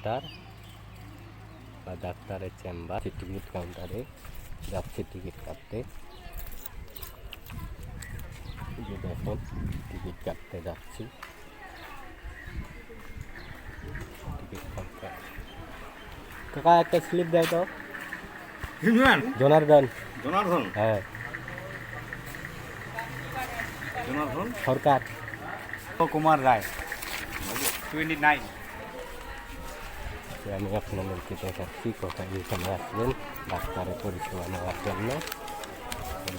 Counter বা ডাক্তারের chamber ticket কাউন্টারে যাচ্ছে টিকিট কাটতে। যে দেখেন টিকিট কাটতে যাচ্ছি। টিকিট কাউন্টার কাকা একটা স্লিপ দেয় তো। জনার্দন। জনার্দন? হ্যাঁ। জনার্দন? সরকার। কুমার রায়। টোয়েন্টি নাইন আমি আপনাদেরকে দেখাচ্ছি কোথায় এখানে আসবেন। ডাক্তারের পরিষেবা নেওয়ার জন্য।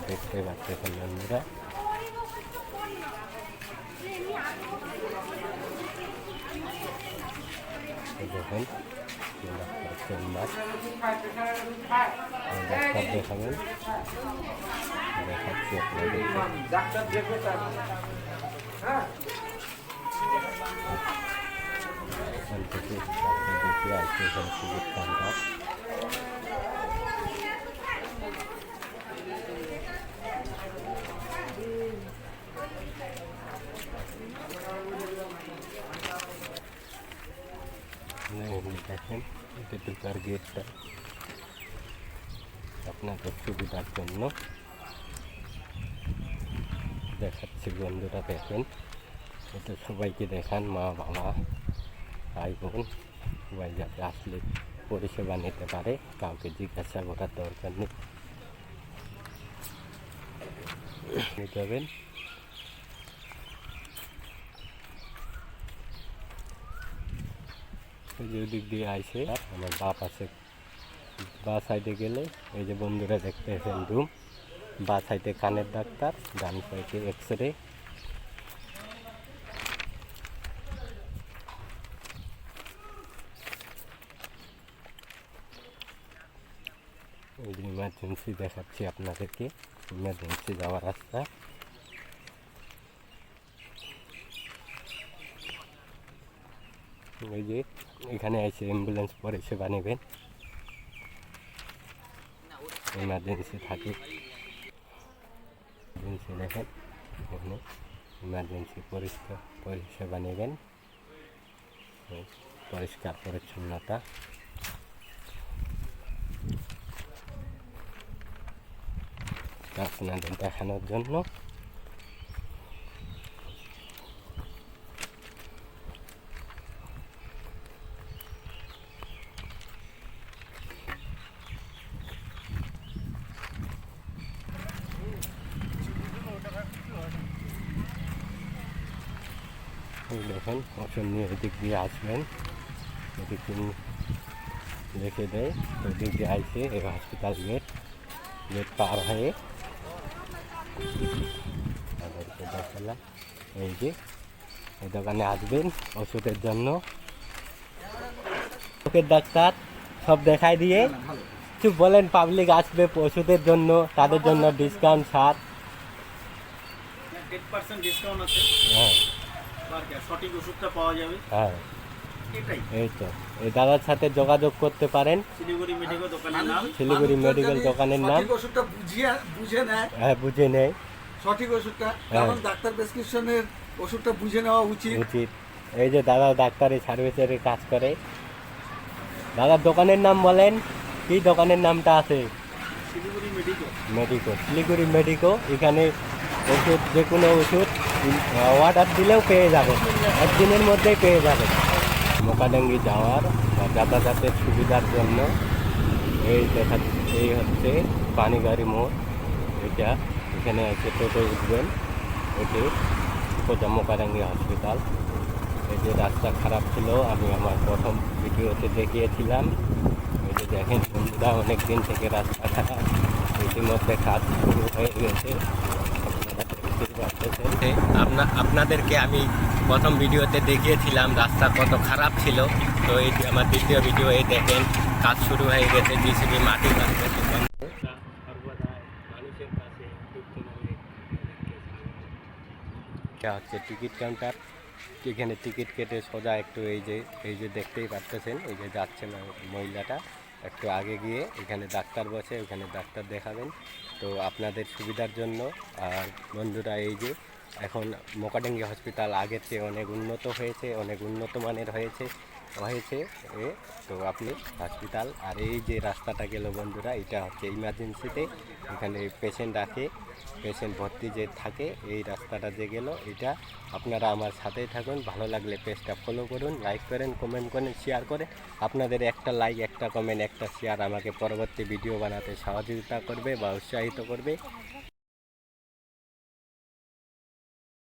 দেখতে পাচ্ছেন বন্ধুরা। দেখেন ডাক্তার চেম্বার। ডাক্তার দেখাবেন। দেখাচ্ছি আপনাদেরকে। এখান থেকে কাউন্টার দেখেন এটা ঢুকার গেটটা আপনাদের সুবিধার জন্য। দেখাচ্ছি বন্ধুরা, দেখেন। এটা সবাইকে দেখান মা বাবা ভাই বোন সবাই যাতে আসলে পরিষেবা নিতে পারে, কাউকে জিজ্ঞাসা করার দরকার নেই। নিতে হবেন। ওদিক দিয়ে আইসে, আমার বাপ আছে বা সাইডে গেলে, এই যে বন্ধুরা দেখতে এসেন রুম বা সাইডে কানের ডাক্তার, ডান সাইডে এক্স রে এই ইমার্জেন্সি দেখাচ্ছি আপনাদেরকে। ইমার্জেন্সি যাওয়ার রাস্তা। এই যে এখানে এসে অ্যাম্বুলেন্স পরিষেবা নেবেন। ইমার্জেন্সি থাকে। ইমার্জেন্সি দেখেন, এখানে ইমার্জেন্সি পরিষ্কার পরিষেবা নেবেন। পরিষ্কার পরিচ্ছন্নতা। আপনাদের দেখানোর জন্য এই দেখেন ওষুধ নিয়ে এদিক দিয়ে আসবেন এদিক দিয়ে রেখে দেয় ওদিক দিয়ে আসে এই হসপিটাল গেট গেট পার হয়ে তাদেরকে দেখালাম। এই যে এই দোকানে আসবেন ওষুধের জন্য। চোখের ডাক্তার সব দেখাই দিয়ে কিছু বলেন পাবলিক আসবে ওষুধের জন্য তাদের জন্য ডিসকাউন্ট ছাড়। ডিসকাউন্ট আছে। হ্যাঁ। সঠিক ওষুধটা পাওয়া যাবে? হ্যাঁ। এই তো। এই দাদার সাথে যোগাযোগ করতে পারেন। শিলিগুড়ি মেডিকেল দোকানের নাম। শিলিগুড়ি মেডিকেল দোকানের নাম। সঠিক ওষুধটা বুঝিয়ে বুঝে নেয়। হ্যাঁ বুঝে নেই সঠিক ওষুধটা। হ্যাঁ। যেমন ডাক্তার প্রেসক্রিপশনের ওষুধটা বুঝে নেওয়া উচিত। উচিত। এই যে দাদা ডাক্তারি সার্ভিসের কাজ করে। দাদার দোকানের নাম বলেন। কি দোকানের নামটা আছে? মেডিকো শিলিগুড়ি মেডিকো এখানে ওষুধ যে কোনো ওষুধ অর্ডার দিলেও পেয়ে যাবেন। একদিনের মধ্যেই পেয়ে যাবেন। মোকাডাঙ্গি যাওয়ার বা যাতায়াতের সুবিধার জন্য এই দেখা, এই হচ্ছে পানিগাড়ি মোড়। এটা এখানে এসে টোটো উঠবেন। ওটি সোজা মোকাডাঙ্গি হসপিটাল এই যে রাস্তা খারাপ ছিল, আমি আমার প্রথম ভিডিওতে দেখিয়েছিলাম। এই যে দেখেন বন্ধুরা অনেক দিন থেকে রাস্তা খারাপ ইতিমধ্যে কাজ শুরু হয়ে গেছে। আপনাদেরকে আমি প্রথম ভিডিওতে দেখিয়েছিলাম রাস্তা কত খারাপ ছিল। তো এই আমার দ্বিতীয় ভিডিও, এই দেখেন, কাজ শুরু হয়ে গেছে জিসিবি মাটি হচ্ছে টিকিট কাউন্টার? এখানে টিকিট কেটে সোজা একটু এই যে এই যে দেখতেই পারতেছেন, এই যে যাচ্ছে মহিলাটা। একটু আগে গিয়ে এখানে ডাক্তার বসে, ওখানে ডাক্তার দেখাবেন। তো আপনাদের সুবিধার জন্য, আর বন্ধুরা এই যে এখন মোকাডাঙ্গি হসপিটাল আগের চেয়ে অনেক উন্নত হয়েছে, অনেক উন্নত মানের হয়েছে হয়েছে, এ, তো আপনি হসপিটাল, আর এই যে রাস্তাটা গেল বন্ধুরা, এটা হচ্ছে ইমার্জেন্সিতে, এখানে পেশেন্ট রাখে পেশেন্ট ভর্তি যে থাকে, এই রাস্তাটা যে গেল, এটা আপনারা আমার সাথেই থাকুন, ভালো লাগলে পেজটা ফলো করুন লাইক করেন কমেন্ট করেন শেয়ার করে আপনাদের একটা লাইক একটা কমেন্ট একটা শেয়ার আমাকে পরবর্তী ভিডিও বানাতে সহযোগিতা করবে বা উৎসাহিত করবে।